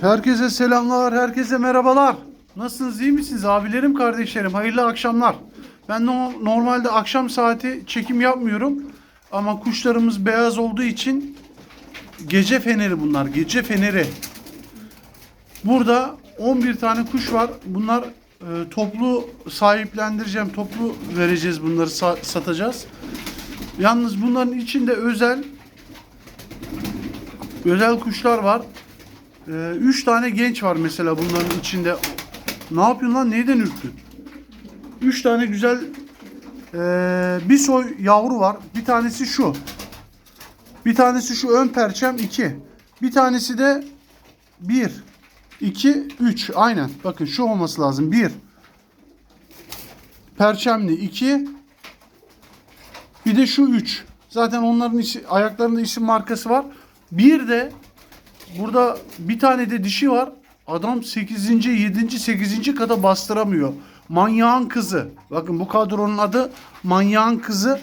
Herkese selamlar, herkese merhabalar. Nasılsınız, iyi misiniz abilerim, kardeşlerim? Hayırlı akşamlar. Ben no- normalde akşam saati çekim yapmıyorum. Ama kuşlarımız beyaz olduğu için gece feneri bunlar, gece feneri. Burada 11 tane kuş var. Bunlar e, toplu sahiplendireceğim, toplu vereceğiz bunları sa- satacağız. Yalnız bunların içinde özel özel kuşlar var. Ee, üç tane genç var mesela bunların içinde. Ne yapıyorsun lan? Neyden ürktün? Üç tane güzel ee, bir soy yavru var. Bir tanesi şu. Bir tanesi şu ön perçem iki. Bir tanesi de bir. iki, üç. Aynen. Bakın şu olması lazım. Bir. Perçemli iki. Bir de şu üç. Zaten onların isi, ayaklarında isim markası var. Bir de Burada bir tane de dişi var. Adam 8. 7. 8. kata bastıramıyor. Manyağın kızı. Bakın bu kadronun adı Manyağın kızı.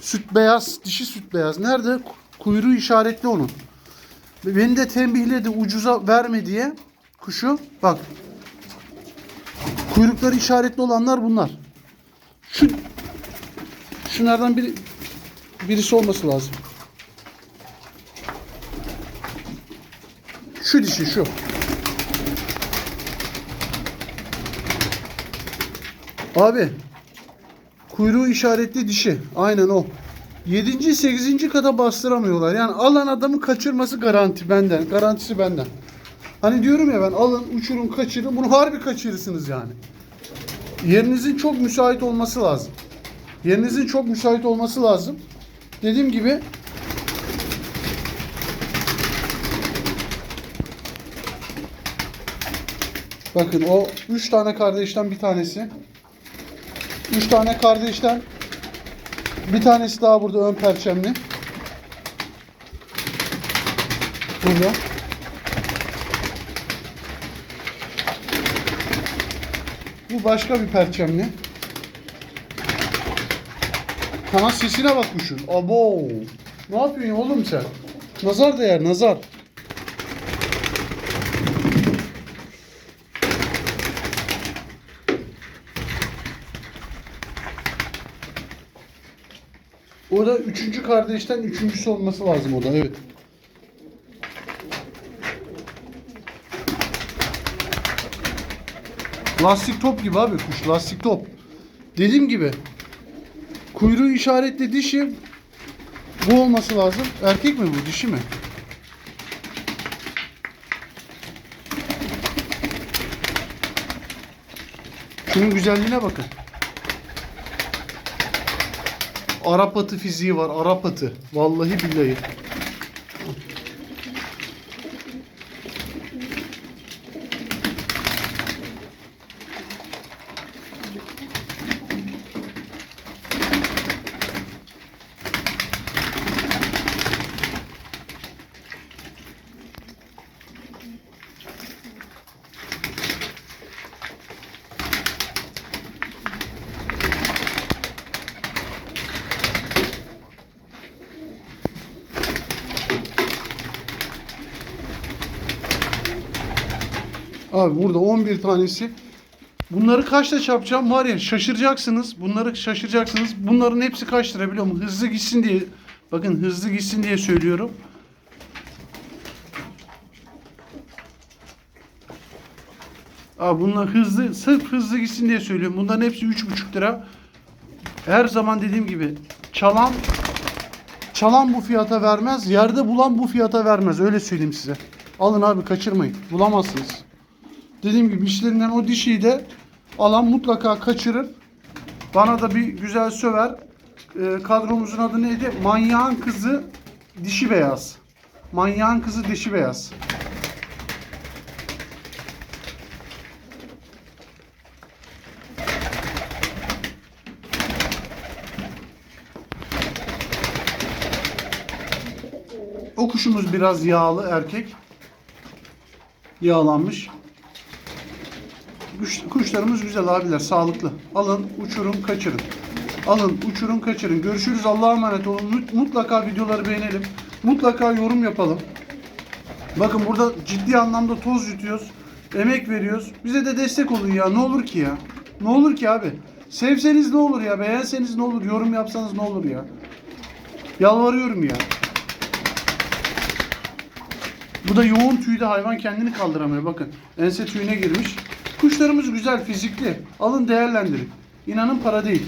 Süt beyaz, dişi süt beyaz. Nerede? Ku- Kuyruğu işaretli onun. Beni de tembihledi ucuza verme diye kuşu. Bak. Kuyrukları işaretli olanlar bunlar. Şu şunlardan biri birisi olması lazım. Şu dişi şu. Abi kuyruğu işaretli dişi. Aynen o. 7. 8. kata bastıramıyorlar. Yani alan adamı kaçırması garanti benden. Garantisi benden. Hani diyorum ya ben alın uçurun kaçırın. Bunu harbi kaçırırsınız yani. Yerinizin çok müsait olması lazım. Yerinizin çok müsait olması lazım. Dediğim gibi Bakın o üç tane kardeşten bir tanesi. Üç tane kardeşten bir tanesi daha burada ön perçemli. Burada. Bu başka bir perçemli. Kanat sesine bak. Abo. Ne yapıyorsun oğlum sen? Nazar değer nazar. O da üçüncü kardeşten üçüncüsü olması lazım o da evet. Lastik top gibi abi kuş lastik top. Dediğim gibi kuyruğu işaretli dişi bu olması lazım. Erkek mi bu dişi mi? Şunun güzelliğine bakın. Arap atı fiziği var. Arap atı. Vallahi billahi. Abi burada 11 tanesi. Bunları kaçta çarpacağım var ya şaşıracaksınız. Bunları şaşıracaksınız. Bunların hepsi kaç lira biliyor musun? Hızlı gitsin diye. Bakın hızlı gitsin diye söylüyorum. Abi bunlar hızlı, sırf hızlı gitsin diye söylüyorum. Bunların hepsi 3,5 lira. Her zaman dediğim gibi çalan çalan bu fiyata vermez. Yerde bulan bu fiyata vermez. Öyle söyleyeyim size. Alın abi kaçırmayın. Bulamazsınız. Dediğim gibi işlerinden o dişiyi de alan mutlaka kaçırır. Bana da bir güzel söver. Ee, kadromuzun adı neydi? Manyağın kızı dişi beyaz. Manyağın kızı dişi beyaz. O kuşumuz biraz yağlı erkek. Yağlanmış. Kuş- Kuşlarımız güzel abiler, sağlıklı. Alın, uçurun, kaçırın. Alın, uçurun, kaçırın. Görüşürüz. Allah'a emanet olun. Mut- Mutlaka videoları beğenelim. Mutlaka yorum yapalım. Bakın burada ciddi anlamda toz yutuyoruz. Emek veriyoruz. Bize de destek olun ya. Ne olur ki ya? Ne olur ki abi? Sevseniz ne olur ya? Beğenseniz ne olur? Yorum yapsanız ne olur ya? Yalvarıyorum ya. Bu da yoğun tüyde hayvan kendini kaldıramıyor. Bakın ense tüyüne girmiş. Kuşlarımız güzel, fizikli. Alın değerlendirin. İnanın para değil.